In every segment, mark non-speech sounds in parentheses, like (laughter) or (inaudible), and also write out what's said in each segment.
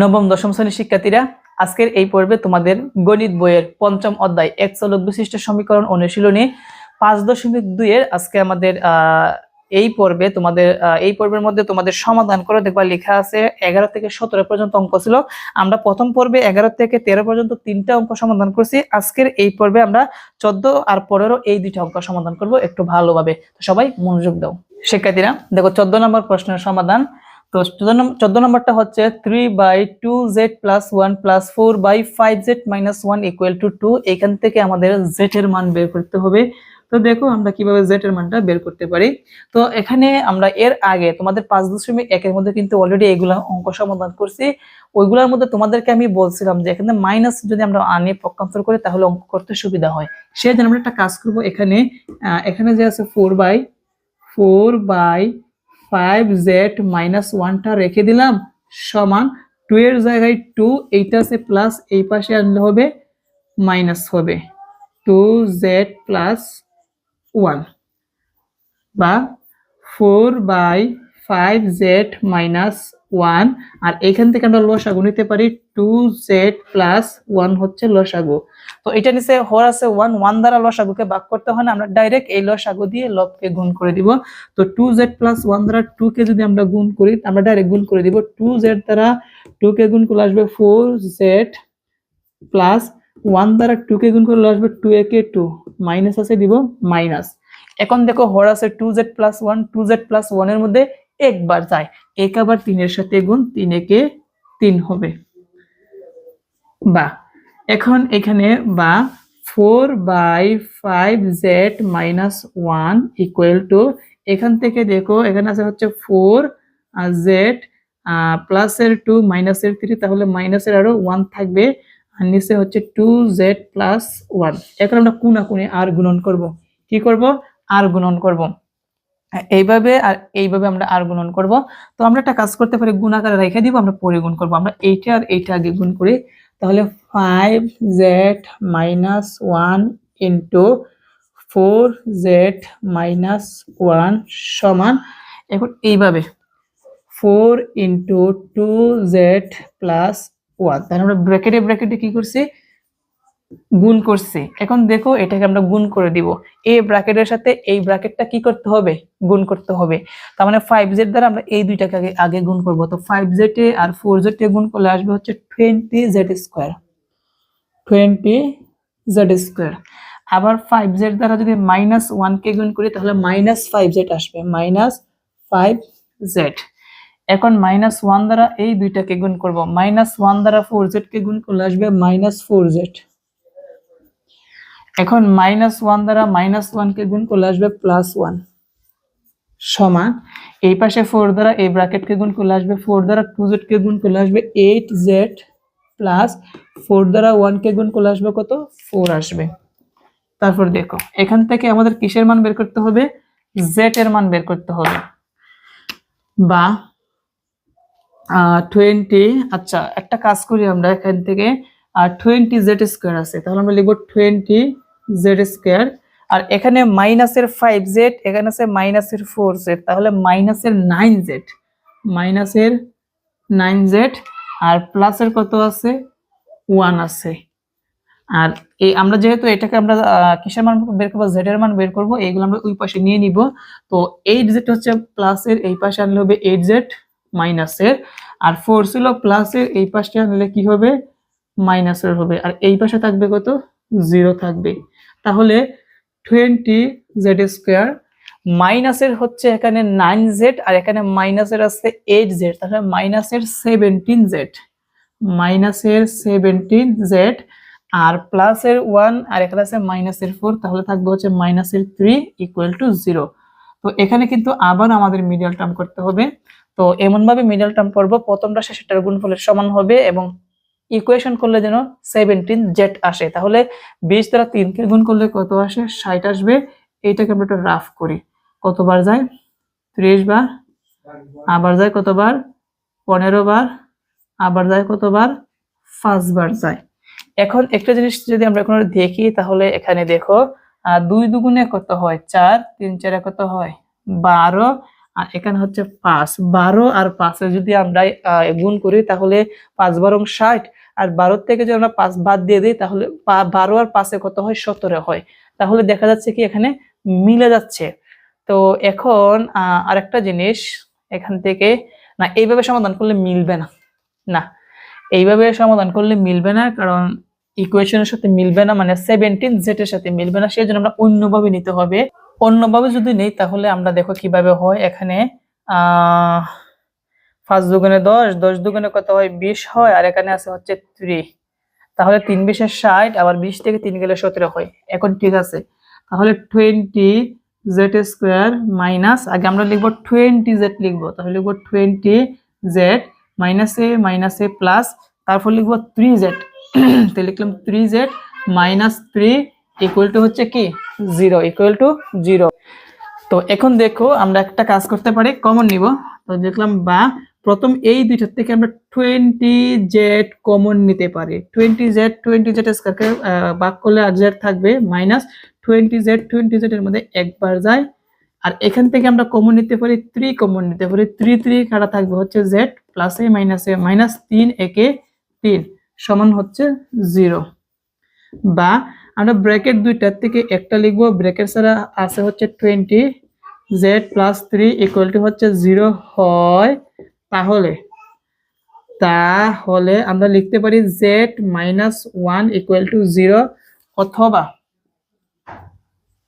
নবম, দশম শ্রেণির শিক্ষার্থীরা, আজকের এই পর্বে তোমাদের গণিত বইয়ের পঞ্চম অধ্যায় এক চলক বিশিষ্ট সমীকরণ অনুশীলনী পাঁচ দশমিক দুইয়ের আজকে আমাদের এই পর্বে তোমাদের এই পর্বের মধ্যে তোমাদের সমাধান করে দেখবা লেখা আছে এগারো থেকে সতেরো পর্যন্ত অঙ্ক ছিল। আমরা প্রথম পর্বে এগারো থেকে তেরো পর্যন্ত তিনটা অঙ্ক সমাধান করছি। আজকের এই পর্বে আমরা চোদ্দ আর পনেরো এই দুইটা অঙ্ক সমাধান করব একটু ভালোভাবে। সবাই মনোযোগ দাও। শিক্ষার্থীরা, দেখো চোদ্দ নম্বর প্রশ্নের সমাধান। তো চোদ্দ নম্বর চোদ্দ নম্বরটা হচ্ছে three by two Z plus one plus four by five Z minus one equal to two এখান থেকে আমাদের জেড এর মান বের করতে হবে। তো দেখো আমরা কীভাবে জেড এর মানটা বের করতে পারি। তো এখানে আমরা এর আগে তোমাদের পাঁচ দশমিক একের মধ্যে কিন্তু অলরেডি এগুলা অঙ্ক সমাধান করছি। ওইগুলোর মধ্যে তোমাদেরকে আমি বলছিলাম যে এখানে মাইনাস যদি আমরা আনে পক্ষান্তর করি তাহলে অঙ্ক করতে সুবিধা হয়। সেই জন্য আমরা একটা কাজ করব এখানে এখানে যে আছে four by four by five Z minus ওয়ানটা রেখে দিলাম, সমান টু এর জায়গায় টু এইটা আছে প্লাস এই পাশে আনলে হবে মাইনাস হবে টু জেড প্লাস ওয়ান বা four by five Z minus one আর এখান থেকে আমরা লসাগু নিতে পারি টু জেড প্লাস ওয়ান হচ্ছে লসাগু। তো এটা নিচে হর আছে ওয়ান ওয়ান দ্বারা লসাগুকে ভাগ করতে হয় না, আমরা ডাইরেক্ট এই লসাগু দিয়ে লবকে গুণ করে দিব। তো টু জেড প্লাস ওয়ান দ্বারা টু কে যদি আমরা গুণ করি, আমরা ডাইরেক্ট গুণ করে দিব। টু জেড দ্বারা টু কে গুণ করলে আসবে ফোর জেড প্লাস ওয়ান দ্বারা টু কে গুণ করলে আসবে টু এ কে টু মাইনাস আছে দিব মাইনাস এখন দেখো হর আছে two Z plus one two Z plus ওয়ানের মধ্যে একবার যায়। এক আবার তিনের সাথে গুণ তিন একে তিন হবে। বা, এখন এখানে বা, four by five Z minus one equal to, এখান থেকে দেখো, এখানে আছে হচ্ছে ফোর জেড প্লাসের টু মাইনাসের থ্রি, তাহলে মাইনাসের আরও ওয়ান থাকবে, আর নিচে হচ্ছে টু জেড প্লাস ওয়ান। এখন আমরা কোনা কোণে আর গুণন করব। কি করব? আর গুণন করব। এইভাবে আর এইভাবে আমরা আর গুণন করব। তো আমরা একটা কাজ করতে পারি, গুণাকারে রেখে দিব, আমরা পরে গুণ করব। আমরা এইটা আর এইটা আগে গুণ করি। তাহলে five Z minus one into four Z minus one সমান, এখন এইভাবে four into two Z plus one তাহলে আমরা ব্র্যাকেটে ব্র্যাকেটে কি করছি? গুণ করছি। এখন দেখো, এটাকে আমরা গুণ করে দিব। এই ব্র্যাকেটের সাথে এই ব্র্যাকেটটা কি করতে হবে? গুণ করতে হবে। তার মানে ফাইভ জেড দ্বারা আমরা এই দুইটাকে আগে আগে গুণ করব। তো ফাইভ জেড এ আর ফোর এ গুণ করলে আসবে হচ্ছে twenty Z square twenty Z square আবার ফাইভ জেড দ্বারা যদি মাইনাস ওয়ান কে গুণ করি, তাহলে মাইনাস ফাইভ জেড আসবে। মাইনাস ফাইভ জেড এখন মাইনাস ওয়ান দ্বারা এই দুইটাকে গুণ করব। মাইনাস ওয়ান দ্বারা ফোর জেড কে গুণ করলে আসবে মাইনাস ফোর জেড এখন মাইনাস ওয়ান দ্বারা মাইনাস ওয়ান কে গুণ করলে আসবে প্লাস ওয়ান সমান এই পাশে ফোর দ্বারা এই ব্র্যাকেট কে গুণ করলে আসবে ফোর দ্বারা টু জেড কে গুণ করলে আসবে এইট জেড প্লাস ফোর দ্বারা ওয়ান কে গুণ করলে আসবে কত? ফোর আসবে। তারপর দেখো, এখান থেকে আমাদের কিসের মান বের করতে হবে? জেড এর মান বের করতে হবে। বা টোয়েন্টি আচ্ছা একটা কাজ করি আমরা এখান থেকে। আর টোয়েন্টি জেড স্কোয়ার আছে, তাহলে আমরা লিখব টোয়েন্টি জেড স্কোয়ার আর এখানে মাইনাসের ফাইভ জেড এখানে আছে মাইনাসের ফোর জেড তাহলে মাইনাসের নাইন জেড মাইনাসের নাইন জেড আর প্লাসের কত আছে? ওয়ান আছে। আর এই আমরা যেহেতু এটাকে আমরা কিসের মান বের করব? জেড এর মান বের করব। এইগুলো আমরা ওই পাশে নিয়ে নিব। তো এইট জেড হচ্ছে প্লাসের এই পাশে আনলে হবে এইট জেড মাইনাসের আর ফোর ছিল প্লাসের এই পাশে আনলে কি হবে? মাইনাসের হবে। আর এই পাশে থাকবে কত? জিরো থাকবে। তাহলে টোয়েন্টি জেড স্কোয়ার মাইনাসের হচ্ছে এখানে নাইন জেড আর এখানে মাইনাসের আছে এইট জেড তাহলে মাইনাসের সেভেন্টিন জেড মাইনাসের সেভেন্টিন জেড আর প্লাসের ওয়ান আর এখানে আছে মাইনাসের ফোর তাহলে থাকবে হচ্ছে মাইনাসের থ্রি ইকুয়াল টু জিরো তো এখানে কিন্তু আবার আমাদের মিডিয়াল টার্ম করতে হবে। তো এমন ভাবে মিডিয়াল টার্ম করব প্রথমটা শেষেরটার গুণফলের সমান হবে এবং ইকুয়েশন করলে যেন সেভেন্টিন জেট আসে। তাহলে বিশ দ্বারা তিনকে গুণ করলে কত আসে? ষাট আসবে। এইটাকে আমরা একটা রাফ করি। কতবার যায়? ত্রিশ বার। আবার যায় কতবার? পনেরো বার। আবার যায় কতবার? পাঁচবার যায়। এখন একটা জিনিস যদি আমরা এখন দেখি, তাহলে এখানে দেখো দুই দুগুণে কত হয়? চার। তিন চারে কত হয়? বারো। আর এখানে হচ্ছে পাঁচ। বারো আর পাঁচে যদি আমরা গুণ করি তাহলে পাঁচ বারং ষাট। আর বারোর থেকে যদি আমরা পাঁচ বাদ দিয়ে দিই তাহলে বারো আর পাঁচে কত হয়? সতেরো হয়। তাহলে দেখা যাচ্ছে কি এখানে মিলে যাচ্ছে। তো এখন আরেকটা জিনিস এখান থেকে, না, এইভাবে সমাধান করলে মিলবে না। না, এইভাবে সমাধান করলে মিলবে না কারণ ইকুয়েশনের সাথে মিলবে না। মানে সেভেন্টিন জেটের সাথে মিলবে না। সেই জন্য আমরা অন্যভাবে নিতে হবে। অন্যভাবে যদি নেই, তাহলে আমরা দেখো কীভাবে হয়। এখানে পাঁচ দুগুণে দশ দশ দুগুণে কত হয়? বিশ হয়, আর এখানে আছে হচ্ছে থ্রি তাহলে তিন বিশের ষাট, আবার বিশ থেকে তিন গেলে সতেরো হয়। এখন ঠিক আছে। তাহলে টোয়েন্টি জেড স্কোয়ার মাইনাস, আগে আমরা লিখব টোয়েন্টি জেড লিখব। তাহলে লিখব টোয়েন্টি জেড মাইনাস এ মাইনাস এ প্লাস, তারপর লিখব থ্রি জেড। (clears throat) তো লিখলাম three Z minus three equal to হচ্ছে কি? জিরো ইকুয়াল টু জিরো তো এখন দেখো, আমরা একটা কাজ করতে পারি কমন নিব। তো দেখলাম, বা প্রথম এই দুইটার থেকে আমরা টোয়েন্টি জেড কমন নিতে পারি। টোয়েন্টি জেড টোয়েন্টি জেড স্কোয়ারকে ভাগ করলে আর জেড থাকবে minus twenty Z twenty Z এর মধ্যে একবার যায়। আর এখান থেকে আমরা কমন নিতে পারি থ্রি কমন নিতে পারি। থ্রি থ্রি কাটা থাকবে হচ্ছে জেড প্লাস মাইনাস মাইনাস তিন, একে তিন, সমান হচ্ছে জিরো বা আমরা ব্র্যাকেট দুইটার থেকে একটা লিখব, ব্র্যাকেট ছাড়া আছে হচ্ছে twenty Z plus three equal to হচ্ছে জিরো হয় তাহলে। তাহলে আমরা লিখতে পারি Z minus one equal to zero অথবা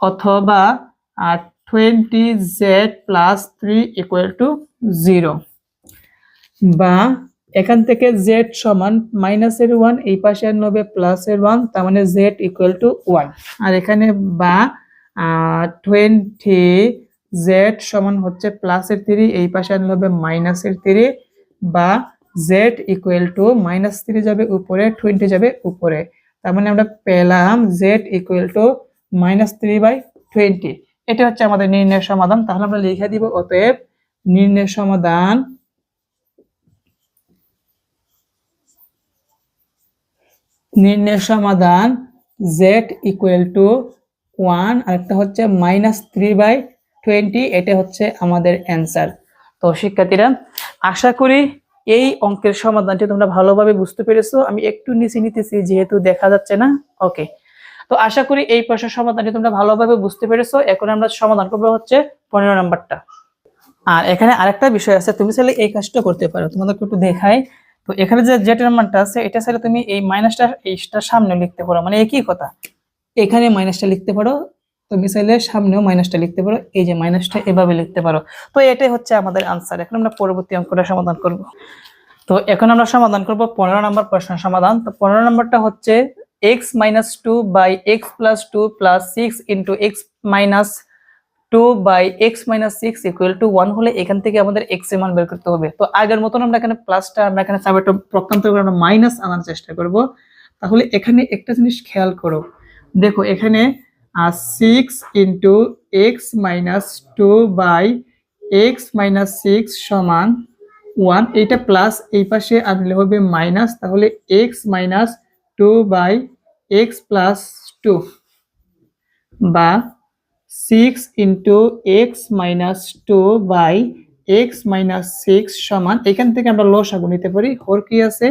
অথবা আর twenty Z plus three equal to zero বা এখান থেকে জেড সমান মাইনাসের ওয়ান এই পাশে আনবে প্লাসের ওয়ান তার মানে জেড ইকুয়াল টু ওয়ান আর এখানে বা টোয়েন্টি জেড সমান হচ্ছে প্লাসের থ্রি এই পাশে আনলে হবে মাইনাসের থ্রি বা Z equal to minus three যাবে উপরে টোয়েন্টি যাবে উপরে। তার মানে আমরা পেলাম Z equal to minus three by twenty এটা হচ্ছে আমাদের নির্ণয়ের সমাধান। তাহলে আমরা লিখে দিব, অতএব নির্ণয়ের সমাধান নির্ণয়ের সমাধান জেড ইকুয়াল টু ওয়ান আরেকটা হচ্ছে মাইনাস থ্রি বাই টোয়েন্টি এটা হচ্ছে আমাদের অ্যান্সার তো শিক্ষার্থীরা, আশা করি এই অঙ্কের সমাধানটি তোমরা ভালোভাবে বুঝতে পেরেছ। আমি একটু নিচে নিতেছি, যেহেতু দেখা যাচ্ছে না। ওকে তো আশা করি এই প্রশ্নের সমাধানটি তোমরা ভালোভাবে বুঝতে পেরেছ। এখন আমরা সমাধান করব হচ্ছে পনেরো নাম্বারটা। আর এখানে আরেকটা বিষয় আছে, তুমি চাইলে এই কাজটা করতে পারো। তোমাদেরকে একটু দেখাই। তো এখানে যে জেটের মানটা আছে, এটা চাইলে তুমি এই মাইনাসটা এইটার সামনে লিখতে পারো। মানে একই কথা। এখানে মাইনাসটা লিখতে পারো, তুমি চাইলে সামনেও মাইনাসটা লিখতে পারো, এই যে মাইনাসটা এভাবে লিখতে পারো। তো এটাই হচ্ছে আমাদের আনসার এখন আমরা পরবর্তী অঙ্কটা সমাধান করব। তো এখন আমরা সমাধান করব পনেরো নম্বর প্রশ্নের সমাধান। তো পনেরো নম্বরটা হচ্ছে X minus two by X plus two plus six into X minus two by X minus six equal to one হলে এখান থেকে আমাদের এক্সের মান বের করতে হবে। তো আগের মতন আমরা এখানে প্লাসটা আমরা এখানে চাবিটা প্রকান্তর করে আমরা মাইনাস আনার চেষ্টা করব। তাহলে এখানে একটা জিনিস খেয়াল করো। দেখো এখানে six into X minus two by X minus six সমান ওয়ান এইটা প্লাস এই পাশে আনলে হবে মাইনাস তাহলে X minus two by X plus two বা six into X minus two by X minus six সমান, এখান থেকে আমরা লসাগু নিতে পারি। হর কি আছে?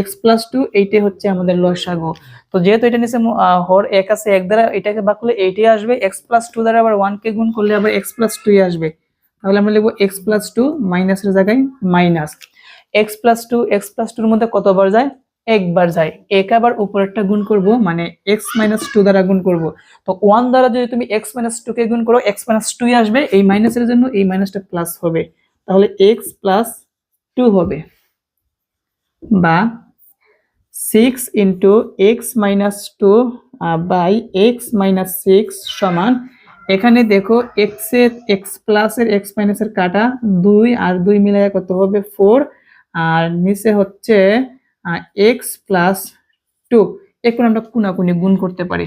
এক্স প্লাস টু এইটাই হচ্ছে আমাদের লসাগু। তো যেহেতু এটা নিচে হর এক আছে, এক দ্বারা এটাকে বাদ করলে এইটাই আসবে। এক্স প্লাস টু দ্বারা আবার ওয়ান কে গুণ করলে আবার এক্স প্লাস টুই আসবে। তাহলে আমরা লিখব এক্স প্লাস টু মাইনাসের জায়গায় minus X plus two X plus টুর মধ্যে কতবার যায়? একবার যায় এক আবার উপরেরটা গুণ করব মানে এক্স মাইনাস টু দ্বারা গুণ করব। তো ওয়ান দ্বারা যদি তুমি এক্স মাইনাস টু কে গুণ করো এক্স মাইনাস টুই আসবে, এই মাইনাসের জন্য এই মাইনাসটা প্লাস হবে। তাহলে এক্স প্লাস টু হবে। বা six into X minus two by X minus six সমান, এখানে দেখো এক্সের এক্স প্লাসের এক্স মাইনাসের কাটা দুই, আর দুই মিলায় কত হবে? ফোর আর নিচে হচ্ছে এক্স প্লাস টু এখন আমরা কুনাকুনি গুণ করতে পারি।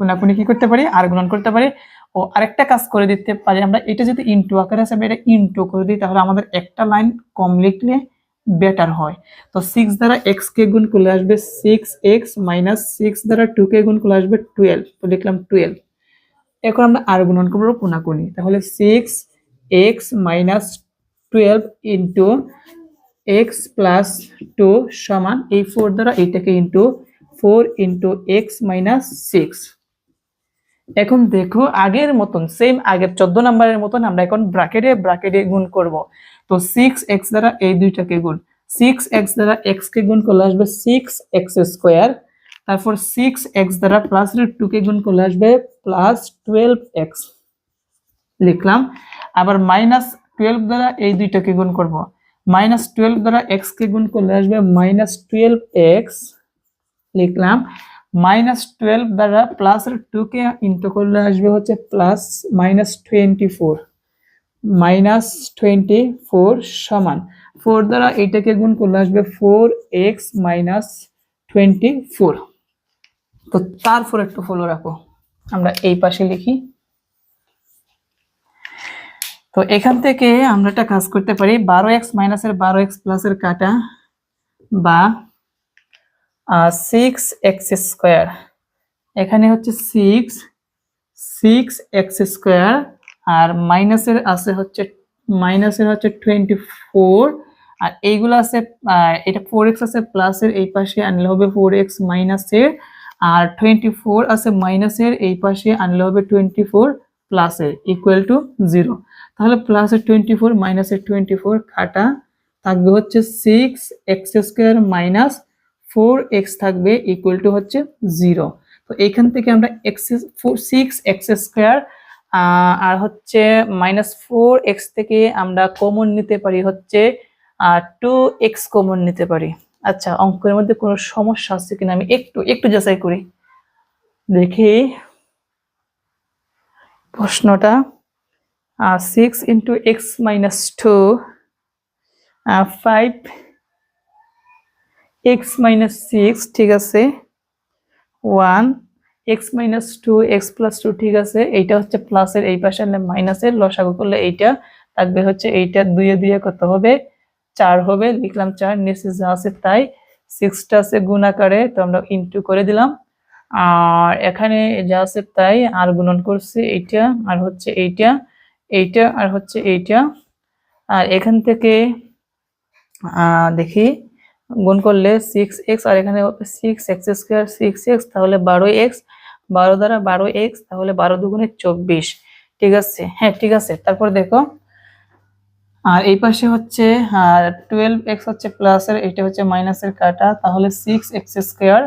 কুনাকুনি কি করতে পারি? আর গুণন করতে পারি। ও আরেকটা কাজ করে দিতে পারি আমরা, এটা যদি ইন্টু আকারে আমরা এটা ইন্টু করে দিই, তাহলে আমাদের একটা লাইন কম লিখলে বেটার হয়। তো সিক্স দ্বারা এক্স কে গুণ করলে আসবে সিক্স এক্স মাইনাস সিক্স দ্বারা টু কে গুণ করলে আসবে টুয়েলভ তো লিখলাম টুয়েলভ এখন আমরা আর গুণন করব কোনাকুনি। তাহলে six X minus twelve into X plus two সমান এই ফোর দ্বারা এইটাকে into four into X minus six এখন দেখো আগের মতন সেম আগের চোদ্দ নাম্বারের মতন আমরা এখন ব্র্যাকেটে ব্র্যাকেটে গুণ করব। তো সিক্স এক্স দ্বারা এই দুইটাকে গুণ। সিক্স এক্স দ্বারা এক্স কে গুণ করলে আসবে সিক্স এক্স স্কোয়ার তারপর সিক্স এক্স দ্বারা প্লাস টু কে গুণ করলে আসবে প্লাস টুয়েলভ এক্স লিখলাম। আবার মাইনাস টুয়েলভ দ্বারা এই দুইটাকে গুণ করব। মাইনাস টুয়েলভ দ্বারা এক্স কে গুণ করলে আসবে মাইনাস টুয়েলভ এক্স, লিখলাম। মাইনাস টুয়েলভ দ্বারা প্লাস টু কে ইন্টু করলে আসবে হচ্ছে plus minus twenty four minus twenty four সমান। ফোর দ্বারা এইটাকে গুণ করলে আসবে four X minus twenty four তো তারপর একটু ফলো রাখো। আমরা এই পাশে লিখি। তো এখান থেকে আমরা একটা কাজ করতে পারি। বারো এক্স মাইনাসের বারো এক্স প্লাসের কাটা বা সিক্স এক্স স্কোয়ার এখানে হচ্ছে সিক্স সিক্স এক্স স্কোয়ার আর মাইনাসের আছে হচ্ছে মাইনাসের হচ্ছে টোয়েন্টি ফোর আর এইগুলো আছে এটা ফোর এক্স আছে প্লাসের এই পাশে আনলে হবে ফোর এক্স মাইনাসের আর টোয়েন্টি ফোর আছে মাইনাসের এই পাশে আনলে হবে টোয়েন্টি ফোর প্লাসের ইকুয়াল টু জিরো তাহলে প্লাসের টোয়েন্টি ফোর মাইনাসের টোয়েন্টি ফোর কাটা থাকবে হচ্ছে six X square minus four X থাকবে ইকুয়াল টু হচ্ছে জিরো তো এখান থেকে আমরা X four six X square আর হচ্ছে মাইনাস ফোর এক্স থেকে আমরা কমন নিতে পারি হচ্ছে টু এক্স কমন নিতে পারি। আচ্ছা অঙ্কের মধ্যে কোনো সমস্যা আছে কিনা? আমি একটু একটু যাচাই করি। দেখি। প্রশ্নটা six into X minus two five X minus six ঠিক আছে? One X minus two X plus two ঠিক আছে? এইটা হচ্ছে প্লাসের এই পাশে আনলে মাইনাসের লসাগু করলে এইটা থাকবে হচ্ছে এইটা দুইয়ে দুইয়ে কত হবে? চার হবে, লিখলাম চার, নিচে যা আছে তাই সিক্সটা আছে গুণ আকারে, তো আমরা ইন্টু করে দিলাম। আর এখানে যা আছে তাই আর গুণন করছি এইটা, আর হচ্ছে এইটা। এইটা আর হচ্ছে এইটা। আর এখান থেকে দেখি, গুণ করলে সিক্স এক্স আর এখানে six X square six X তাহলে বারো এক্স বারো দ্বারা বারো এক্স তাহলে বারো দুগুণে চব্বিশ। ঠিক আছে? হ্যাঁ ঠিক আছে। তারপর দেখো, আর এই পাশে হচ্ছে টুয়েলভ এক্স হচ্ছে প্লাসের এটা হচ্ছে মাইনাসের কাটা, তাহলে সিক্স এক্স স্কোয়ার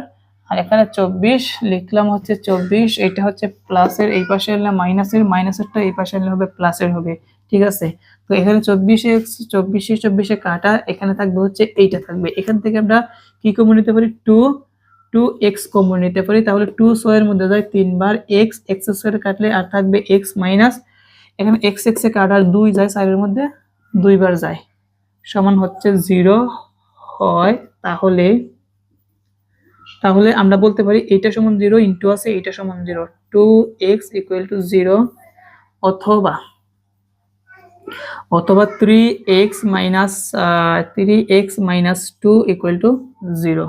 আর এখানে চব্বিশ লিখলাম হচ্ছে চব্বিশ, এটা হচ্ছে প্লাসের এই পাশে এলে মাইনাসের, মাইনাসেরটা এই পাশে এলে হবে প্লাসের হবে, ঠিক আছে? তো এখানে চব্বিশে চব্বিশে চব্বিশে কাটা, এখানে থাকবে হচ্ছে এইটা থাকবে। এখান থেকে আমরা কি কমন নিতে পারি? টু টু এক্স কমন নিতে পারি। তাহলে টু ছয়ের মধ্যে যায় তিনবার এক্স এক্স স্কোয়ার কাটলে আর থাকবে এক্স মাইনাস এখানে এক্স এক্সে কাটার দুই যায় সাইডের মধ্যে, দুইবার যায়। সমান হচ্ছে জিরো হয়, তাহলে তাহলে আমরা বলতে পারি এইটা সমান জিরো ইন্টু আছে, এইটা সমান zero. Two X equal to zero অথবা অথবা three X minus three X minus two equal to zero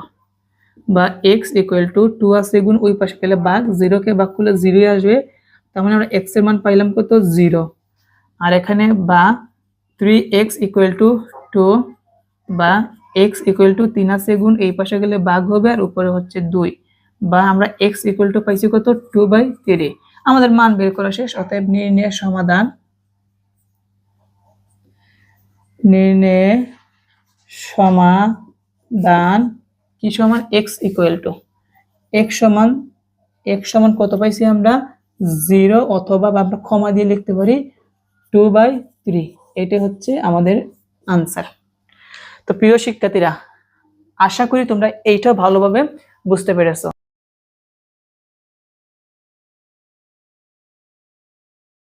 বা এক্স ইকুয়াল টু টু আছে গুণ ওই পাশে পেলে বাঘ জিরোকে বাঘ করলে জিরোই আসবে। তার মানে আমরা এক্সের মান পাইলাম কত? জিরো আর এখানে বা three X equal to two বা এক্স ইকুয়াল টু তিন আছে গুণ এই পাশে গেলে বাঘ হবে আর উপরে হচ্ছে দুই। বা আমরা এক্স ইকুয়াল টু পাইছি কত? টু বাই থ্রি আমাদের মান বের করা শেষ, অতএব নির্ণয়ের সমাধান। নির্ণয় সমাধান কি সমান এক্স ইকুয়াল টু এক্স সমান এক্স সমান কত পাইছি আমরা? জিরো অথবা আমরা ক্ষমা দিয়ে লিখতে পারি টু বাই থ্রি এটা হচ্ছে আমাদের আনসার তো প্রিয় শিক্ষার্থীরা আশা করি তোমরা এইটা ভালোভাবে বুঝতে পেরেছ।